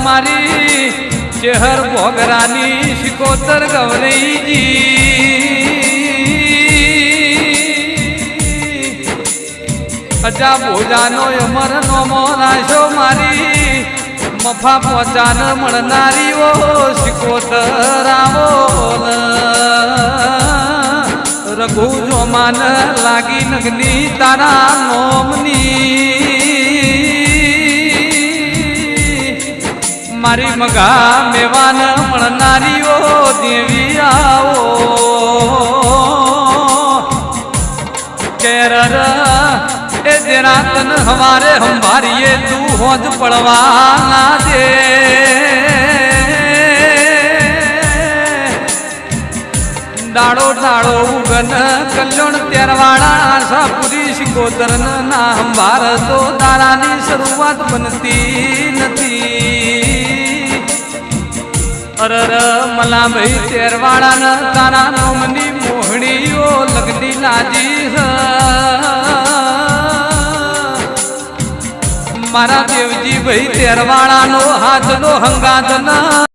મારી ચહેર ભોગરાની શિકોતર ગૌરઈજી અજા ભોજાનો અમર નો મોરાશો મારી મફા પોચાન મળનારી ઓ શિકોતર આવો રઘુ જો માન લાગી નગની તારા નોમની. મારી મગા મેવાન મળનારીઓ દેવી આવો. કેરર એ દેરાતન તન હવારે હંભારીએ તું હોજ પડવા ના દે. ડાળો ડાળો ઉગન કલ્યોણ ત્યારવાળા આશાપુરી શિકોતર ના હંભાર તો તારાની શરૂઆત બનતી નથી. અરર મલા ભાઈ તેરવાળા ન તારા નોમની મોહણીઓ લગની લાજી હ. મારા દેવજી ભાઈ તેરવાળાનો હાથનો હંગાત ન